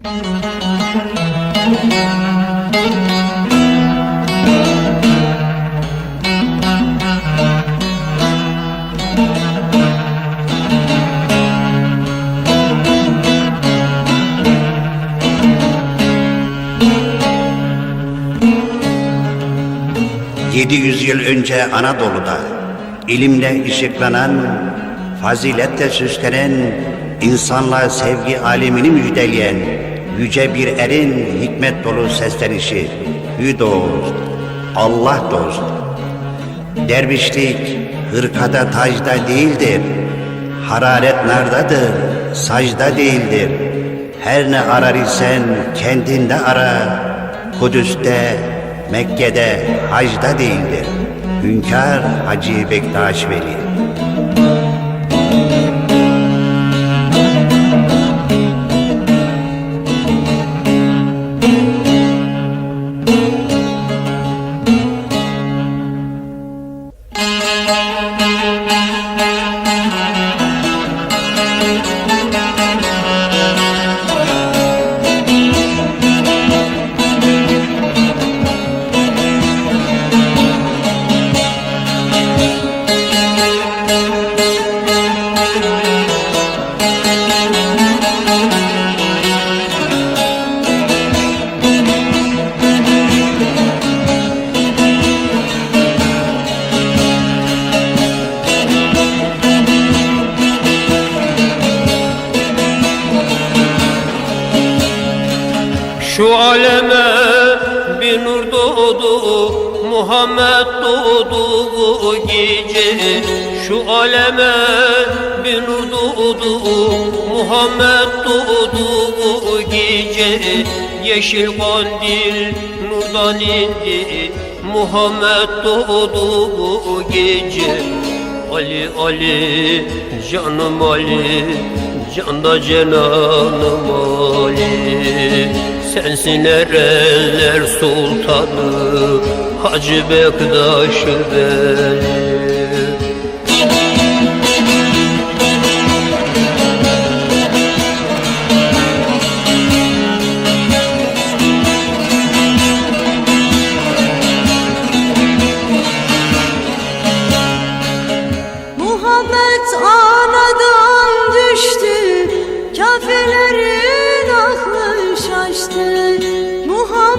...700 yıl önce Anadolu'da... ...ilimle ışıklanan... ...faziletle süslenen... ...insanlığa sevgi alemini müjdeleyen... ...yüce bir erin hikmet dolu seslenişi... ...Hü dost, Allah dost... Dervişlik hırkada tacda değildir. Hararet nardadır, sacda değildir. Her ne arar isen kendinde ara. Kudüs'te, Mekke'de, hacda değildir. Hünkâr Hacı Bektaş Veli. Şu aleme bir nur doğdu Muhammed doğdu bu gece. Şu aleme bir nur doğdu Muhammed doğdu bu gece. Yeşil kandil nurdan indi Muhammed doğdu bu gece. Ali Ali canım Ali Canda cenanım Ali Sensin erenler sultanı Hacı Bektaş Veli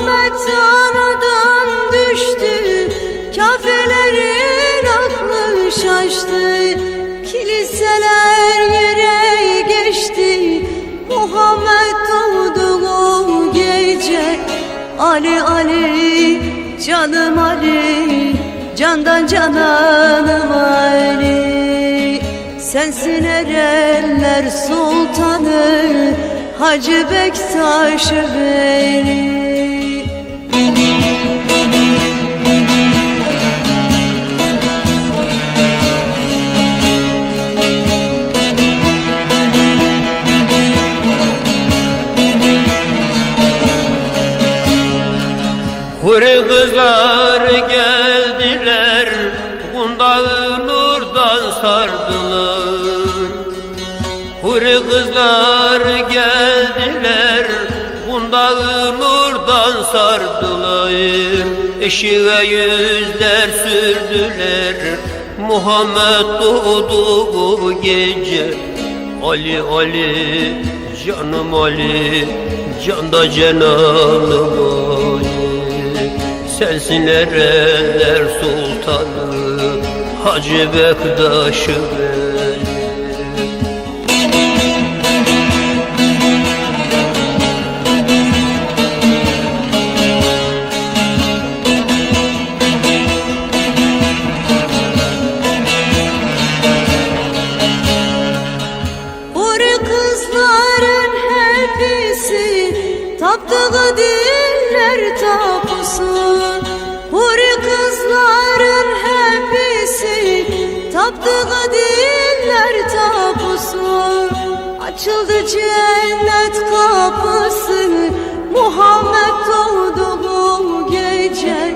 Muhammed anadan düştü. Kafirlerin aklı şaştı. Kiliseler yere geçti. Muhammed doğdu o gece. Ali Ali canım Ali Candan cananım Ali. Sensin erenler sultanı Hacı Bektaş Veli Huri kızlar geldiler Kundağı nurdan sardılar. Huri kızlar geldiler Kundağı nurdan sardılar. Eşiğe yüzler sürdüler Muhammed doğdu bu gece. Ali Ali canım Ali Canda cenanım Ali Sensin erenler sultanı Hacı Bektaş Veli diller tapusu Huri kızların hepsi Taptığı diller tapusu. Açıldı cennet kapısı Muhammed doğdu bu gece.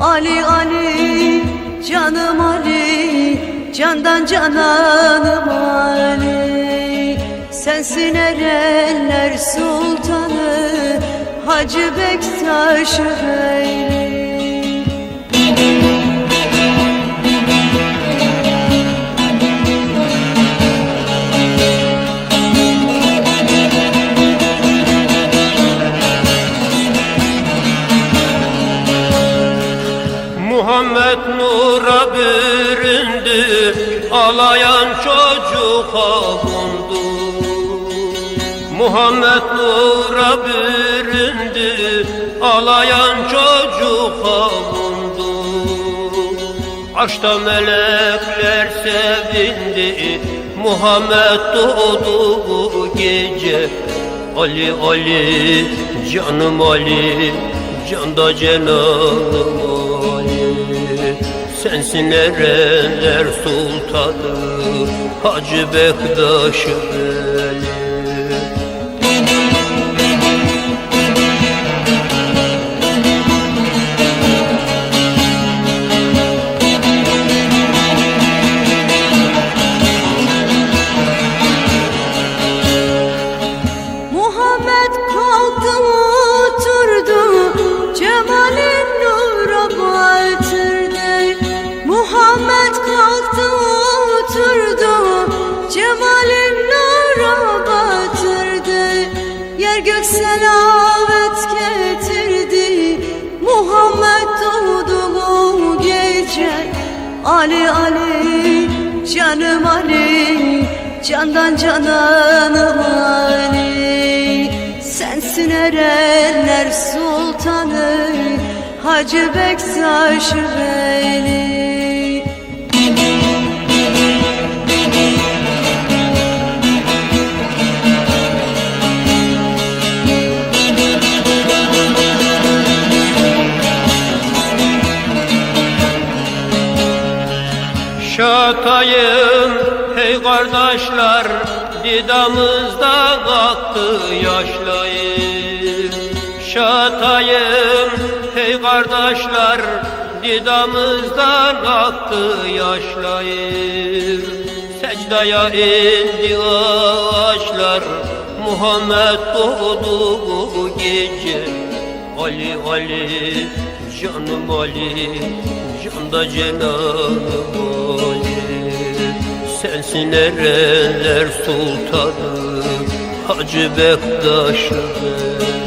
Ali Ali canım Ali Candan cananım Ali. Sen Sensin erenler sultanı Hacı Bektaş Beyli Muhammed nura büründü Ağlayan çocuğa kondu Muhammed nura büründü Ağlayan çocuğa kondu Aşta melekler sevindi. Muhammed doğdu bu gece. Ali Ali canım Ali Canda cenanım Ali Sensin erenler sultanı Hacı Bektaş Veli gece Ali Ali canım Ali Candan cananım Ali. Sensin erenler sultanı Hacı Bektaş Veli Şatayım hey kardeşler Didamızda aktı yaşlayım Şatayım. Hey kardeşler Didamızdan aktı yaşlayım Secdaya indi ağaçlar Muhammed doğdu bu gece. Ali Ali canım Ali Canda cenanım Ali Sensin erenler sultanı Hacı Bektaş Veli